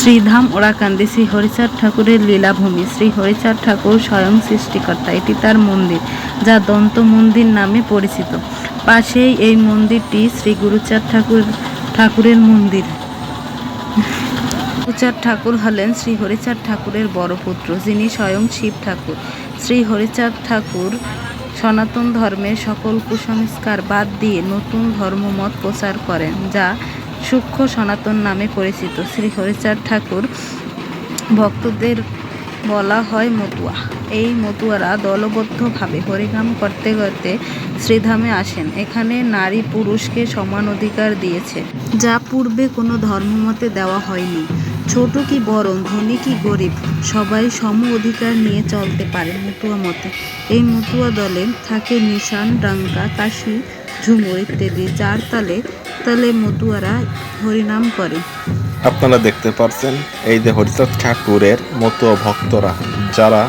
শ্রীধাম ওরাকান্দি শ্রী হরিচাঁদ ঠাকুরের লীলাভূমি। শ্রী হরিচাঁদ ঠাকুর স্বয়ং সৃষ্টিকর্তা। এটি তার মন্দির, যা দন্ত মন্দির নামে পরিচিত। পাশেই এই মন্দিরটি শ্রী গুরুচাঁদ ঠাকুর, ঠাকুরের মন্দির। গুরুচাঁদ ঠাকুর হলেন শ্রী হরিচাঁদ ঠাকুরের বড় পুত্র, যিনি স্বয়ং শিব ঠাকুর। শ্রী হরিচাঁদ ঠাকুর সনাতন ধর্মের সকল কুসংস্কার বাদ দিয়ে নতুন ধর্মমত প্রচার করেন, যা সূক্ষ্ম সনাতন নামে পরিচিত শ্রী হরিচাঁদ ঠাকুর। ভক্তদের বলা হয় মতুয়া। এই মতুয়ারা দলবদ্ধভাবে হরিনাম করতে করতে শ্রীধামে আসেন। এখানে নারী পুরুষকে সমান অধিকার দিয়েছে, যা পূর্বে কোনো ধর্মমতে দেওয়া হয়নি। ছোট কি বড়, ধনী কি গরিব, সবাই সম অধিকার নিয়ে চলতে পারে মতুয়া মতে। এই মতুয়া দলে থাকে নিশান, ডাঙ্কা, কাশি ঝুমুর ইত্যাদি যার তালে তালে মতুয়ারা হরিনাম করে। আপনারা দেখতে পাচ্ছেন এই যে হরিচাঁদ ঠাকুরের মতো ভক্তরা, যারা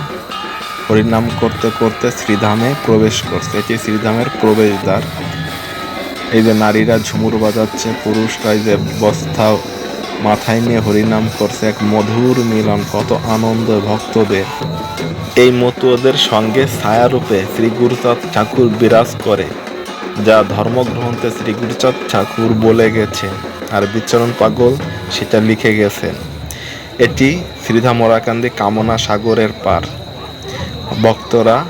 হরিনাম করতে করতে শ্রীধামে প্রবেশ করছে। এটি শ্রীধামের প্রবেশদ্বার। এই যে নারীরা ঝুমুর বাজাচ্ছে, পুরুষরা এই যে বস্তা মাথায় নিয়ে হরিনাম করছে, এক মধুর মিলন, কত আনন্দ ভক্তদের। এই মতুয়াদের সঙ্গে ছায়ারূপে শ্রী গুরুচাঁদ ঠাকুর বিরাজ করে। যা ধর্মগ্রন্থে শ্রী ঠাকুর বলে গেছে আর বিচরণ পাগল সেটা লিখে গেছেন। এটি শ্রীধাম ওরাকান্দি কামনা সাগরের পার। ভক্তরা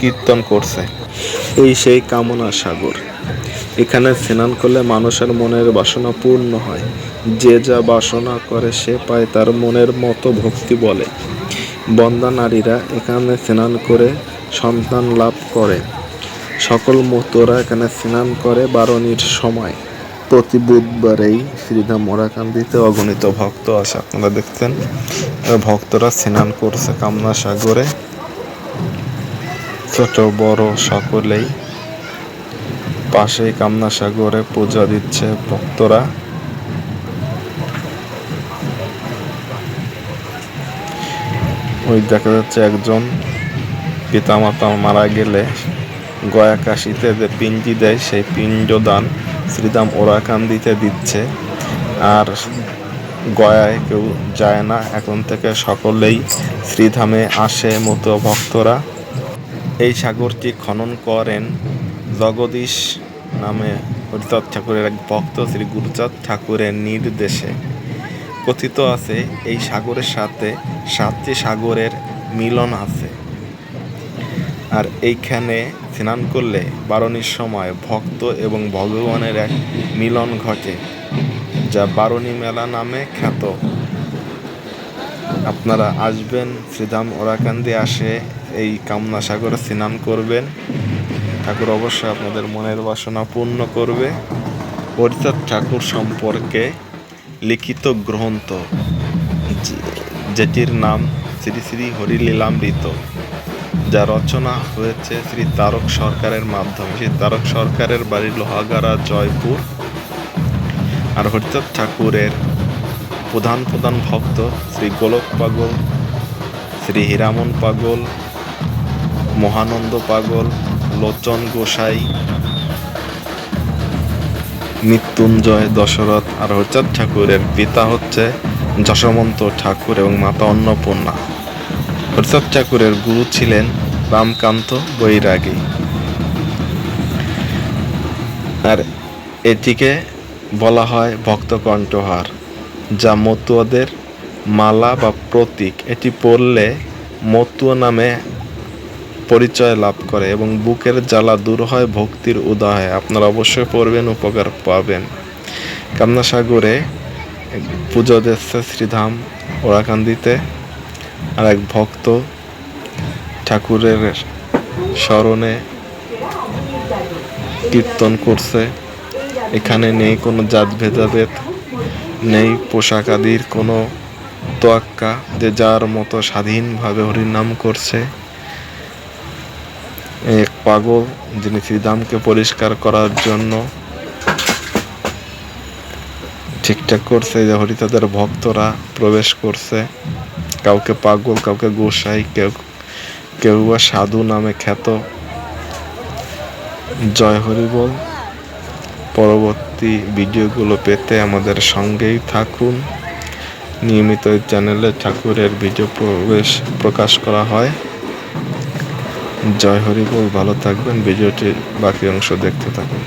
কীর্তন করছে। এই সেই কামনা সাগর। এখানে স্নান করলে মানুষের মনের বাসনা পূর্ণ হয়। যে যা বাসনা করে সে পায় তার মনের মতো ভক্তি বলে। বন্দা নারীরা এখানে স্নান করে সন্তান লাভ করে। সকল মতোরা এখানে স্নান করে বারণীর সময়। প্রতি বুধবারেই শ্রীধাম মোরাকান্দিতে অগণিত ভক্ত আসে। আপনারা দেখছেন ভক্তরা স্নান করছে কামনা সাগরে। ছোট, বড় সকলেই পাশেই কামনা সাগরে পূজা দিচ্ছে ভক্তরা। ওই দেখা যাচ্ছে একজন পিতামাতা মারা গেলে গয়া কাশিতে যে পিণ্ডি দেয়, সেই পিণ্ডদান শ্রীদাম ওরাকান্দিতে দিচ্ছে। আর গয়ায় কেউ যায় না, এখন থেকে সকলেই শ্রীধামে আসে মতো ভক্তরা এই সাগরটি খনন করেন জগদীশ নামে হরিচাঁদ ঠাকুরের এক ভক্ত শ্রী গুরুচাঁদ ঠাকুরের নির্দেশে। কথিত আছে, এই সাগরের সাথে সাতটি সাগরের মিলন আছে। আর এইখানে স্নান করলে বারণীর সময় ভক্ত এবং ভগবানের এক মিলন ঘটে, যা বারণী মেলা নামে খ্যাত। আপনারা আসবেন, শ্রীধাম ওরাকান্দি আসে, এই কামনা সাগরে স্নান করবেন। ঠাকুর অবশ্যই আপনাদের মনের বাসনা পূর্ণ করবে। হরিচাঁদ ঠাকুর সম্পর্কে লিখিত গ্রন্থ যেটির নাম শ্রী শ্রী হরিলীলামৃত। যা রচনা হয়েছে শ্রী তারক সরকারের মাধ্যমে। শ্রী তারক সরকারের বাড়ি লোহাগাড়া, জয়পুর। আর হরিচাঁদ ঠাকুরের প্রধান প্রধান ভক্ত শ্রী গোলক পাগল, শ্রী হীরামন পাগল, মহানন্দ পাগল, লোচন গোসাই, মৃত্যুঞ্জয় দশরথ আর হরিচাঁদ ঠাকুরের পিতা হচ্ছে যশবন্ত ঠাকুর এবং মাতা অন্নপূর্ণা। হরিচাঁদ ঠাকুরের গুরু ছিলেন রামকান্ত বৈরাগী। আর এটিকে বলা হয় ভক্ত কণ্ঠহার যা মতুয়াদের মালা বা প্রতীক। এটি পরলে মতুয়া নামে পরিচয় লাভ করে এবং বুকের জ্বালা দূর হয়, ভক্তির উদয় আপনারা অবশ্যই পড়বেন, উপকার পাবেন। কামনা সাগরে পুজো দিচ্ছে শ্রীধাম ওরাকান্দিতে। আর এক ভক্ত ঠাকুরের স্মরণে কীর্তন করছে। এখানে নেই কোনো জাত ভেদাভেদ, নেই পোশাক আদির কোনো তোয়াক্কা যে যার মতো স্বাধীনভাবে হরিনাম করছে। এক পাগল যিনি শ্রীধামকে পরিষ্কার করার জন্য ঠিকঠাক করছে, যে হরিতাদের ভক্তরা প্রবেশ করছে। কাউকে পাগল, কাউকে গোসাই, কেউ কেউ বা সাধু নামে খ্যাত। জয় হরি বল। পরবর্তী ভিডিওগুলো পেতে আমাদের সঙ্গেই থাকুন। নিয়মিত চ্যানেলে ঠাকুরের ভিডিও প্রবেশ প্রকাশ করা হয়। জয় হরি বল। ভালো থাকবেন। ভিডিওটির বাকি অংশ দেখতে থাকুন।